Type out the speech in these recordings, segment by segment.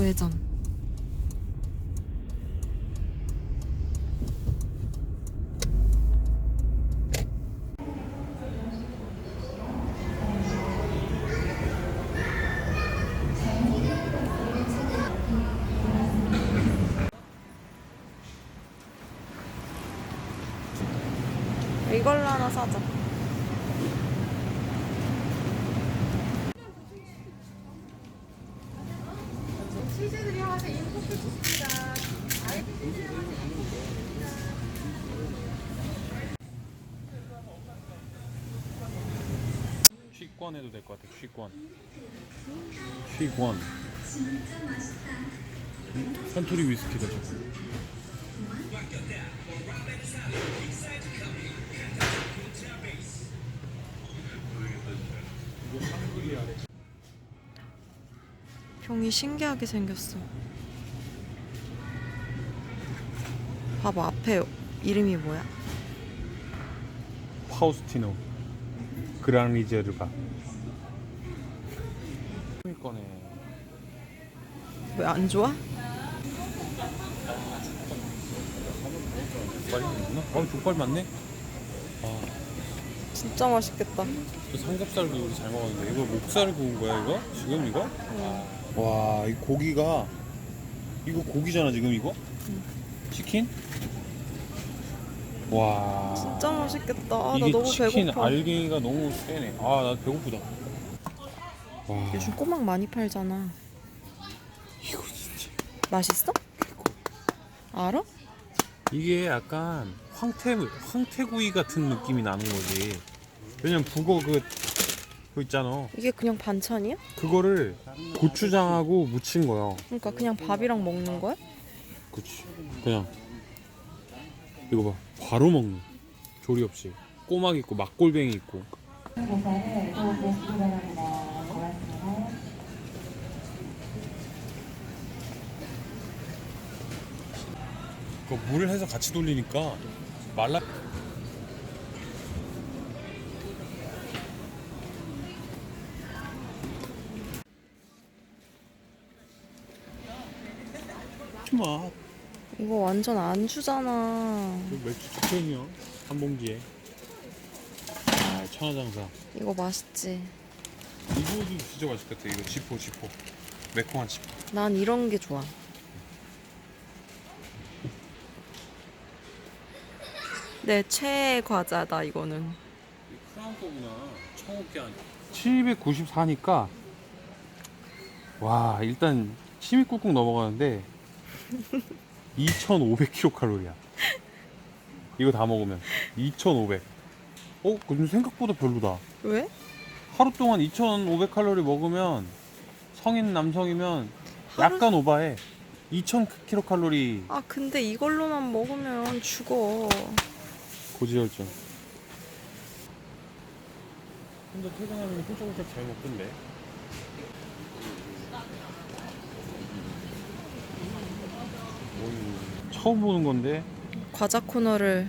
우회전. 이걸로 하나 사자. 취권 해도 될 것 같아. 취권. 취권. 음, 산토리 위스키가 저거. 병이 신기하게 생겼어. 봐봐 앞에 이름이 뭐야? 파우스티노. 그랑 리제르가. 거네. 왜 안 좋아? 족발이 있나? 어, 족발 맞네. 아, 진짜 맛있겠다. 또 삼겹살 구우기 잘 먹었는데 이거 목살 구운 거야 이거? 지금 이거? 와, 이 고기가 이거 고기잖아 지금 이거? 치킨? 와. 진짜 맛있겠다. 아, 나 이게 너무 치킨 배고파. 알갱이가 너무 세네. 아, 나 배고프다. 와, 요즘 꼬막 많이 팔잖아. 이거 진짜. 맛있어? 알아? 이게 약간 황태 황태구이 같은 느낌이 나는 거지. 왜냐면 북어 그, 그 있잖아. 이게 그냥 반찬이야? 그거를 고추장하고 무친 거야. 그러니까 그냥 밥이랑 먹는 거야? 그치. 그냥 이거 봐. 바로 먹는. 조리 없이. 꼬막 있고 막골뱅이 있고. 계산을. 그 물을 해서 같이 돌리니까 말라. 마. 이거 완전 안 주잖아. 그 맥주 직행이요. 한 봉지에. 아, 천하장사. 이거 맛있지. 이거도 진짜 맛있겠다. 이거 지포 지포. 매콤한 지포. 난 이런 게 좋아. 내 최애 과자다 이거는. 크라운 거구나. 청옥계 아니. 794니까 와 일단 침이 꾹꾹 넘어가는데 2,500kcal. 이거 다 먹으면 2,500. 어? 근데 생각보다 별로다. 왜? 하루 동안 2,500칼로리 먹으면 성인 남성이면 하루- 약간 오바해. 2,000kcal 아 근데 이걸로만 먹으면 죽어. 고지혈증. 혼자 퇴근하면 훌쩍훌쩍 잘 먹던데. 어이, 처음 보는 건데 과자 코너를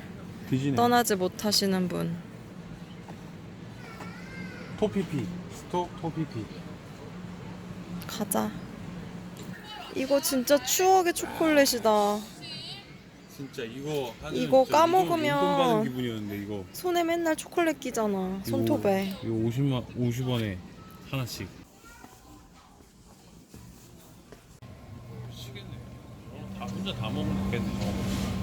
뒤지네. 떠나지 못하시는 분. 토피피. 스톱 토피피. 가자. 이거 진짜 추억의 초콜릿이다. 진짜 이거 하는 이거 진짜 까먹으면- 용돈 받은 기분이었는데 이거. 손에 맨날 초콜릿 끼잖아. 손톱에. 이거 50만 50원에 하나씩. 혼자 다 먹으면 되겠네.